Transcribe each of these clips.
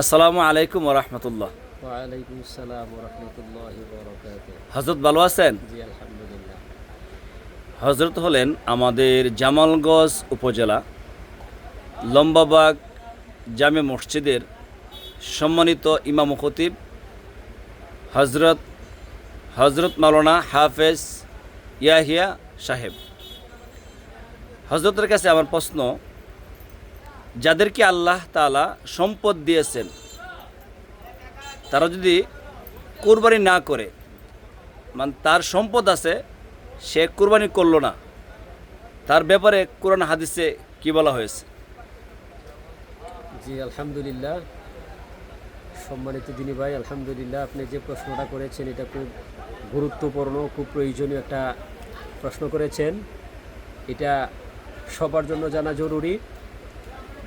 আসসালামু আলাইকুম রহমতুল্লাহ। হজরত ভালো আছেন? হজরত হলেন আমাদের জামালগঞ্জ উপজেলা লম্বাবাগ জামে মসজিদের সম্মানিত ইমাম খতিব হজরত হজরত মাওলানা হাফেজ ইয়াহিয়া সাহেব। হজরতের কাছে আমার প্রশ্ন যাদেরকে আল্লাহ তাআলা সম্পদ দিয়েছেন, তারা যদি কোরবানি না করে মানে তার সম্পদ আছে, সে কোরবানি করল না। তার ব্যাপারে কোরআন হাদিসে কি বলা হয়েছে? জি, আলহামদুলিল্লাহ। সম্মানিত দিনী ভাই, আলহামদুলিল্লাহ, আপনি যে প্রশ্নটা করেছেন, এটা খুব গুরুত্বপূর্ণ, খুব প্রয়োজনীয় একটা প্রশ্ন করেছেন। এটা সবার জন্য জানা জরুরি।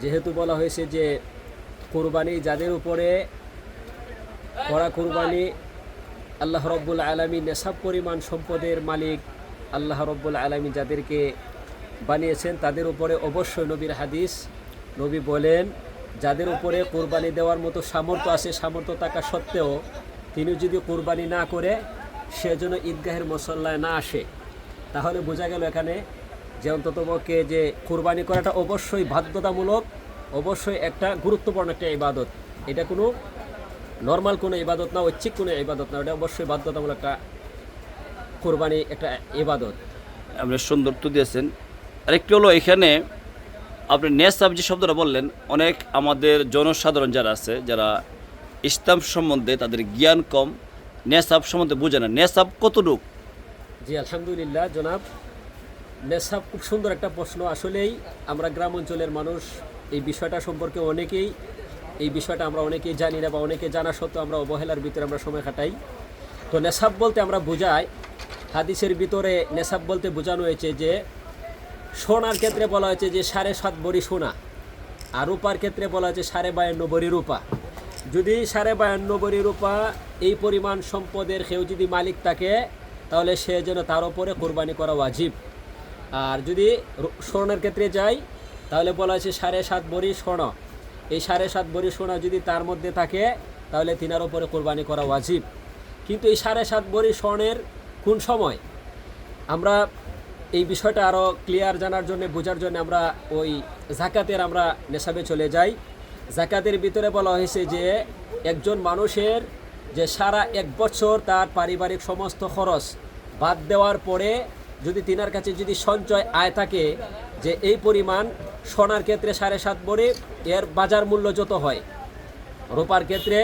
যেহেতু বলা হয়েছে যে কোরবানি যাদের উপরে করা কোরবানি, আল্লাহ রব্বুল আলমী নেশাব পরিমাণ সম্পদের মালিক আল্লাহ রব্বুল আলমী যাদেরকে বানিয়েছেন, তাদের উপরে অবশ্যই নবীর হাদিস, নবী বলেন, যাদের উপরে কোরবানি দেওয়ার মতো সামর্থ্য আছে, সামর্থ্য থাকা সত্ত্বেও তিনি যদি কোরবানি না করে, সে ঈদগাহের মসল্লায় না আসে। তাহলে বোঝা গেল এখানে যে অন্ততপক্ষে যে কোরবানি করাটা অবশ্যই বাধ্যতামূলক অবশ্যই একটা গুরুত্বপূর্ণ একটা ইবাদত। এটা কোনো নর্মাল কোনো ইবাদত না ঐচ্ছিক কোনো ইবাদত না এটা অবশ্যই বাধ্যতামূলক একটা কোরবানি একটা ইবাদত। আপনি সুন্দর তো দিয়েছেন। আরেকটি হলো এখানে আপনি নেসাব যে শব্দটা বললেন অনেক আমাদের জনসাধারণ যারা আছে যারা ইসলাম সম্বন্ধে তাদের জ্ঞান কম নেসাব সম্বন্ধে বোঝে না। নেসাব কতটুক? জি আলহামদুলিল্লাহ জনাব। নেশাব খুব সুন্দর একটা প্রশ্ন। আসলেই আমরা গ্রাম অঞ্চলের মানুষ, এই বিষয়টা সম্পর্কে অনেকেই, এই বিষয়টা আমরা অনেকেই জানি না বা অনেকে জানা সত্ত্বেও আমরা অবহেলার ভিতরে আমরা সময় কাটাই। তো নেশাব বলতে আমরা বোঝাই, হাদিসের ভিতরে নেশাব বলতে বোঝানো হয়েছে যে, সোনার ক্ষেত্রে বলা হয়েছে যে সাড়ে সাত বড়ি সোনা, আর রূপার ক্ষেত্রে বলা হয়েছে সাড়ে বায়ান্ন বড়ি রূপা। যদি সাড়ে বায়ান্ন বড়ি রূপা এই পরিমাণ সম্পদের কেউ যদি মালিক থাকে, তাহলে সে যেন তার উপরে কোরবানি করা ওয়াজিব। আর যদি স্বর্ণের ক্ষেত্রে যাই, তাহলে বলা হয়েছে সাড়ে সাত বড়ি স্বর্ণ। এই সাড়ে সাত বড়ি সোনা যদি তার মধ্যে থাকে, তাহলে তিনার ওপরে কোরবানি করা ওয়াজিব। কিন্তু এই সাড়ে সাত বড়ি স্বর্ণের কোন সময়? আমরা এই বিষয়টা আরও ক্লিয়ার জানার জন্য, বোঝার জন্য আমরা ওই জাকাতের আমরা নেশাবে চলে যাই। জাকাতের ভিতরে বলা হয়েছে যে, একজন মানুষের যে সারা এক বছর তার পারিবারিক সমস্ত খরচ বাদ দেওয়ার পরে যদি তিনার কাছে যদি সঞ্চয় আয় থাকে যে এই পরিমাণ সোনার ক্ষেত্রে সাড়ে সাত বড়ি এর বাজার মূল্য যত হয়, রোপার ক্ষেত্রে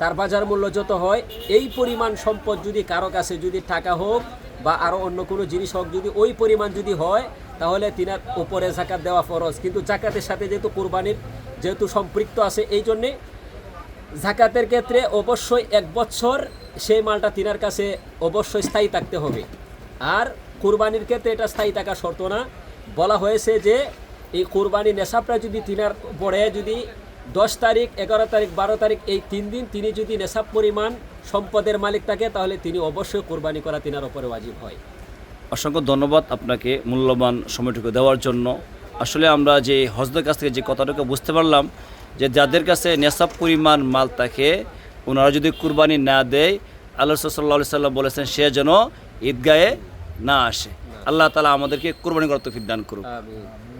তার বাজার মূল্য যত হয়, এই পরিমাণ সম্পদ যদি কারও কাছে যদি টাকা হোক বা আরও অন্য কোনো জিনিস হোক যদি ওই পরিমাণ যদি হয়, তাহলে তিনার উপরে জাকাত দেওয়া ফরজ। কিন্তু জাকাতের সাথে যেহেতু কোরবানির যেহেতু সম্পৃক্ত আছে, এই জন্যে জাকাতের ক্ষেত্রে অবশ্যই এক বছর সেই মালটা তিনার কাছে অবশ্যই স্থায়ী থাকতে হবে। আর কুরবানির ক্ষেত্রে এটা স্থায়ী থাকা শর্ত না। বলা হয়েছে যে এই কুরবানি নেশাবটা যদি তিনার পরে যদি দশ তারিখ, এগারো তারিখ, বারো তারিখ এই তিন দিন তিনি যদি নেশাব পরিমাণ সম্পদের মালিক থাকে, তাহলে তিনি অবশ্যই কোরবানি করা তিনার ওপরে ওয়াজিব হয়। অসংখ্য ধন্যবাদ আপনাকে মূল্যবান সময়টুকু দেওয়ার জন্য। আসলে আমরা যে হজদের কাছ থেকে যে কথাটুকু বুঝতে পারলাম, যে যাদের কাছে নেশাব পরিমাণ মাল থাকে, ওনারা যদি কুরবানি না দেয়, আল্লাহ সাল্লাহ সাল্লাম বলেছেন, সে যেন ঈদগাহে না আসে। আল্লাহ তালা আমাদেরকে কোরবানি করার তৌফিক দান করুক।